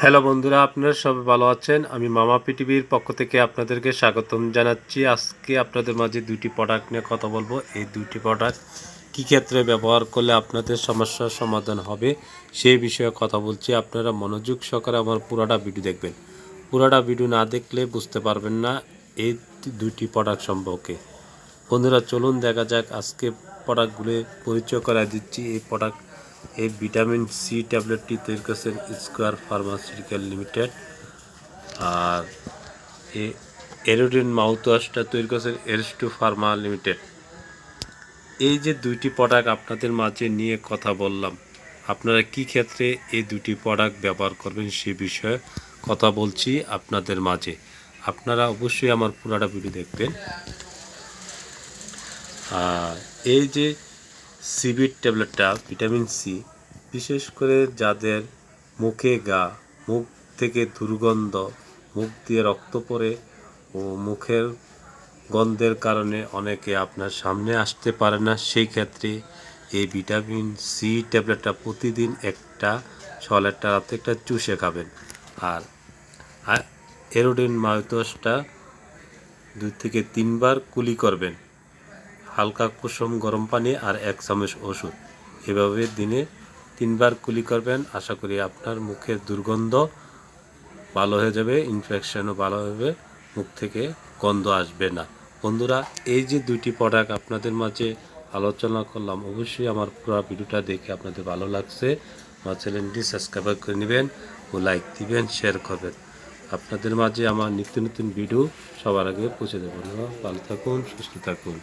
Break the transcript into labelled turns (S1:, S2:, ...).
S1: Hello বন্ধুরা, আপনারা সবাই ভালো আছেন? আমি মামা পৃথিবীর পক্ষ থেকে আপনাদেরকে স্বাগতম জানাচ্ছি। আজকে আপনাদের মাঝে দুইটি প্রোডাক্ট নিয়ে কথা বলব। এই দুইটি প্রোডাক্ট কী ক্ষেত্রে ব্যবহার করলে আপনাদের সমস্যার সমাধান হবে সেই বিষয়ে কথা বলছি। আপনারা মনোযোগ সহকারে আমার পুরাটা ভিডিও দেখবেন। পুরাটা ভিডিও না দেখলে বুঝতে পারবেন না এই দুইটি প্রোডাক্ট সম্পর্কে। বন্ধুরা, চলুন দেখা যাক আজকে প্রোডাক্টগুলো পরিচয় করা দিচ্ছি। এই প্রোডাক্ট, এই ভিটামিন সি ট্যাবলেটটি তৈরি করেছেন স্কোয়ার ফার্মাসিউটিক্যাল লিমিটেড। আর এই এরোডিন মাউথওয়াশটা তৈরি করেছেন এরস্টু ফার্মা লিমিটেড। এই যে দুইটি প্রোডাক্ট আপনাদের মাঝে নিয়ে কথা বললাম, আপনারা কি ক্ষেত্রে এই দুটি প্রোডাক্ট ব্যবহার করবেন সে বিষয়ে কথা বলছি আপনাদের মাঝে। আপনারা অবশ্যই আমার পুরাটা ভিডিও দেখবেন। এই যে সিবির ট্যাবলেটটা ভিটামিন সি বিশেষ করে যাদের মুখে গা, মুখ থেকে দুর্গন্ধ, মুখ দিয়ে রক্ত পড়ে ও মুখের গন্ধের কারণে অনেকে আপনার সামনে আসতে পারে না, সেই ক্ষেত্রে এই ভিটামিন সি ট্যাবলেটটা প্রতিদিন একটা ছলেরটা রাতে একটা চুষে খাবেন। আর এরোডিন মাউথওয়াশটা দুই থেকে তিনবার কুলি করবেন। হালকা কুসুম গরম পানি আর এক চামচ ওষুধ। এভাবে দিনে তিনবার কুলি করবেন। আশা করি আপনার মুখের দুর্গন্ধ ভালো হয়ে যাবে ইনফেকশনও ভালো হবে, মুখ থেকে গন্ধ আসবে না। বন্ধুরা, এই যে দুইটি প্রোডাক্ট আপনাদের মাঝে আলোচনা করলাম, অবশ্যই আমার পুরো ভিডিওটা দেখে আপনাদের ভালো লাগছে। আমার চ্যানেলটি সাবস্ক্রাইব করে নেবেন ও লাইক দিবেন শেয়ার করবেন। আপনাদের মাঝে আমার নিত্য নতুন ভিডিও সবার আগে পৌঁছে দেবেন ভালো থাকুন, সুস্থ থাকুন।